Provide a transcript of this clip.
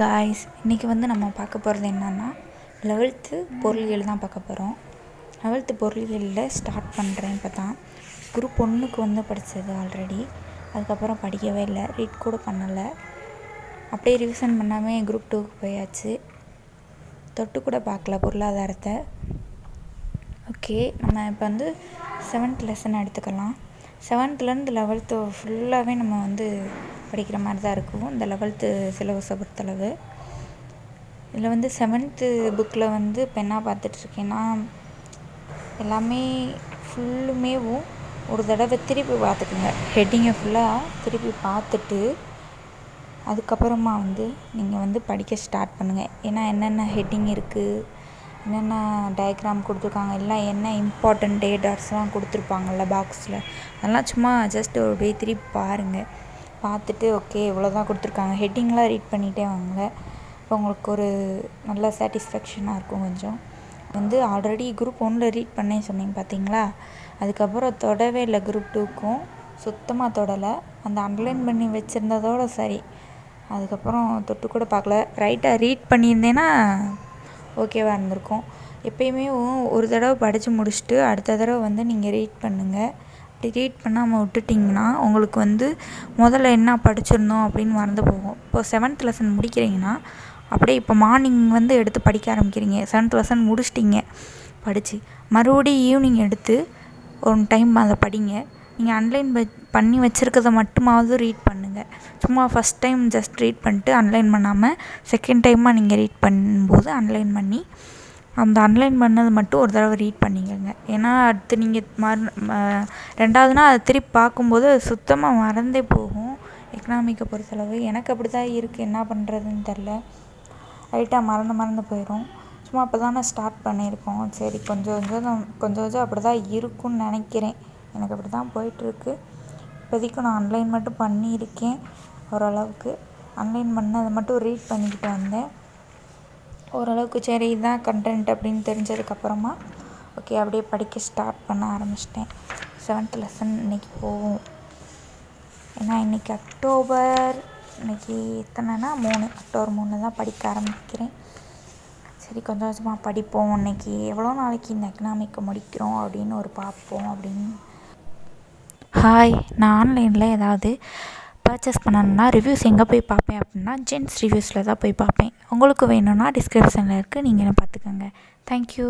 Guys இன்றைக்கி வந்து நம்ம பார்க்க போகிறது என்னென்னா லெவல்த்து பொருளியல் தான் பார்க்க போகிறோம் லெவல்த்து பொருளியலில் ஸ்டார்ட் பண்ணுறேன் இப்போ தான் குரூப் ஒன்றுக்கு வந்து படித்தது ஆல்ரெடி அதுக்கப்புறம் படிக்கவே இல்லை ரீட் கூட பண்ணலை. அப்படியே ரிவிஷன் பண்ணாமல் குரூப் டூக்கு போயாச்சு. தொட்டு கூட பார்க்கல பொருளாதாரத்தை. ஓகே நம்ம இப்போ வந்து செவன்த் லெசன் எடுத்துக்கலாம். செவன்த்துலேருந்து லெவல்த்து ஃபுல்லாகவே நம்ம வந்து படிக்கிற மாதிரி தான் இருக்கும். இந்த லெவல்த்து சிலபஸை பொறுத்தளவு. இதில் வந்து செவன்த்து புக்கில் வந்து இப்போ என்ன பார்த்துட்ருக்கேன்னா எல்லாமே ஃபுல்லுமேவும் ஒரு தடவை திருப்பி பார்த்துக்குங்க. ஹெட்டிங்கை ஃபுல்லாக திருப்பி பார்த்துட்டு அதுக்கப்புறமா வந்து நீங்கள் வந்து படிக்க ஸ்டார்ட் பண்ணுங்கள் ஏன்னா என்னென்ன ஹெட்டிங் இருக்குது என்னென்ன டயக்ராம் கொடுத்துருக்காங்க எல்லாம் என்ன இம்பார்ட்டண்ட் டேட்டாஸ்லாம் கொடுத்துருப்பாங்கள்ல பாக்ஸில் அதெல்லாம் சும்மா ஜஸ்ட் ஒரு பே திருப்பி பாருங்கள் பார்த்துட்டு ஓகே இவ்வளோ தான் கொடுத்துருக்காங்க. ஹெட்டிங்லாம் ரீட் பண்ணிகிட்டே வாங்க. இப்போ உங்களுக்கு ஒரு நல்ல சாட்டிஸ்ஃபேக்ஷனாக இருக்கும் கொஞ்சம். வந்து ஆல்ரெடி குரூப் ஒன்றில் ரீட் பண்ணேன்னு சொன்னீங்க பார்த்தீங்களா அதுக்கப்புறம் தொடவே இல்லை குரூப் டூக்கும் சுத்தமாக தொடலை. அந்த அண்டர்லைன் பண்ணி வச்சுருந்ததோட சரி. அதுக்கப்புறம் தொட்டு கூட பார்க்கல. ரைட்டாக ரீட் பண்ணியிருந்தேன்னா ஓகேவாக இருந்திருக்கும். எப்பயுமே ஒரு தடவை படித்து முடிச்சுட்டு அடுத்த தடவை வந்து நீங்கள் ரீட் பண்ணுங்கள் அப்படி ரீட் பண்ணாமல் விட்டுட்டிங்கன்னா உங்களுக்கு வந்து முதல்ல என்ன படிச்சிருந்தோம் அப்படின்னு மறந்து போகும். இப்போ செவன்த் லெசன் முடிக்கிறீங்கன்னா அப்படியே இப்போ மார்னிங் வந்து எடுத்து படிக்க ஆரம்பிக்கிறீங்க. செவன்த் லெசன் முடிச்சிட்டிங்க. படித்து மறுபடியும் ஈவினிங் எடுத்து ஒன் டைம் அதை படிங்க. நீங்கள் அன்லைன் பண்ணி வச்சுருக்கத மட்டுமாவது ரீட் பண்ணுங்கள் சும்மா ஃபஸ்ட் டைம் ஜஸ்ட் ரீட் பண்ணிட்டு அன்லைன் பண்ணாமல் செகண்ட் டைமாக நீங்கள் ரீட் பண்ணும்போது அன்லைன் பண்ணி அந்த அன்லைன் பண்ணது மட்டும் ஒரு தடவை ரீட் பண்ணிக்கோங்க. ஏன்னா அடுத்து நீங்கள் மறு ரெண்டாவது நாள் அதை திருப்பி பார்க்கும்போது அது சுத்தமாக மறந்தே போகும். எக்கனாமிக்கை பொறுத்தளவு. எனக்கு அப்படி தான் இருக்குது என்ன பண்ணுறதுன்னு தெரில லைட்டாக மறந்து மறந்து போயிடும் சும்மா அப்போ தானே ஸ்டார்ட் பண்ணியிருக்கோம். சரி கொஞ்சம் கொஞ்சம் கொஞ்சம் கொஞ்சம் அப்படி தான் இருக்கும்னு நினைக்கிறேன். எனக்கு அப்படி தான் போயிட்டுருக்கு. இப்போதைக்கு நான் ஆன்லைன் மட்டும் பண்ணியிருக்கேன். ஓரளவுக்கு. ஆன்லைன் பண்ணதை மட்டும் ரீட் பண்ணிக்கிட்டு வந்தேன். ஓரளவுக்கு சரி இதுதான் கண்டென்ட் அப்படின்னு தெரிஞ்சதுக்கப்புறமா ஓகே அப்படியே படிக்க ஸ்டார்ட் பண்ண ஆரம்பிச்சிட்டேன். செவன்த் லெசன் இன்றைக்கி போகும். ஏன்னா இன்றைக்கி அக்டோபர் இன்றைக்கி எத்தனைனா மூணு அக்டோபர் மூணு தான் படிக்க ஆரம்பிக்கிறேன். சரி கொஞ்சம் கொஞ்சமாக படிப்போம். இன்றைக்கி எவ்வளோ நாளைக்கு இந்த எக்கனாமிக்கை முடிக்கிறோம் அப்படின்னு ஒரு பார்ப்போம் அப்படின்னு. ஹாய் நான் ஆன்லைனில் ஏதாவது பர்ச்சேஸ் பண்ணணுன்னா ரிவ்யூஸ் எங்கே போய் பார்ப்பேன் அப்படின்னா ஜென்ஸ் ரிவ்யூஸில் தான் போய் பார்ப்பேன். உங்களுக்கு வேணும்னா டிஸ்கிரிப்ஷனில் இருக்குது நீங்கள் பார்த்துக்கோங்க. தேங்க்யூ